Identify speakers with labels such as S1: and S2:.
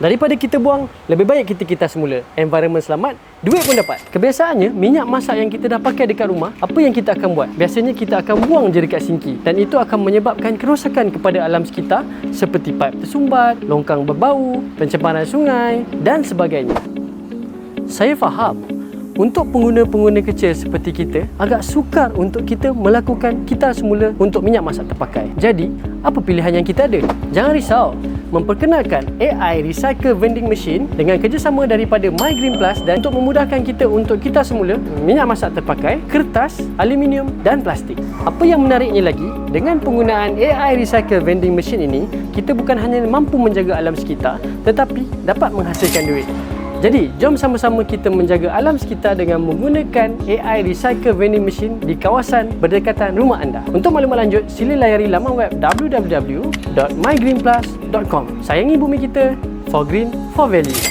S1: Daripada kita buang, lebih baik kita kita semula. Environment selamat, duit pun dapat. Kebiasaannya, minyak masak yang kita dah pakai dekat rumah, apa yang kita akan buat? Biasanya kita akan buang je dekat sinki dan itu akan menyebabkan kerosakan kepada alam sekitar seperti paip tersumbat, longkang berbau, pencemaran sungai dan sebagainya. Saya faham untuk pengguna-pengguna kecil seperti kita agak sukar untuk kita melakukan kita semula untuk minyak masak terpakai. Jadi, apa pilihan yang kita ada? Jangan risau. Memperkenalkan AI Recycle Vending Machine dengan kerjasama daripada My Green Plus dan untuk memudahkan kita untuk kita semula minyak masak terpakai, kertas, aluminium dan plastik. Apa yang menariknya lagi, dengan penggunaan AI Recycle Vending Machine ini, kita bukan hanya mampu menjaga alam sekitar tetapi dapat menghasilkan duit. Jadi, jom sama-sama kita menjaga alam sekitar dengan menggunakan AI Recycle Vending Machine di kawasan berdekatan rumah anda. Untuk maklumat lanjut, sila layari laman web www.mygreenplus.com. Sayangi bumi kita, for green, for value.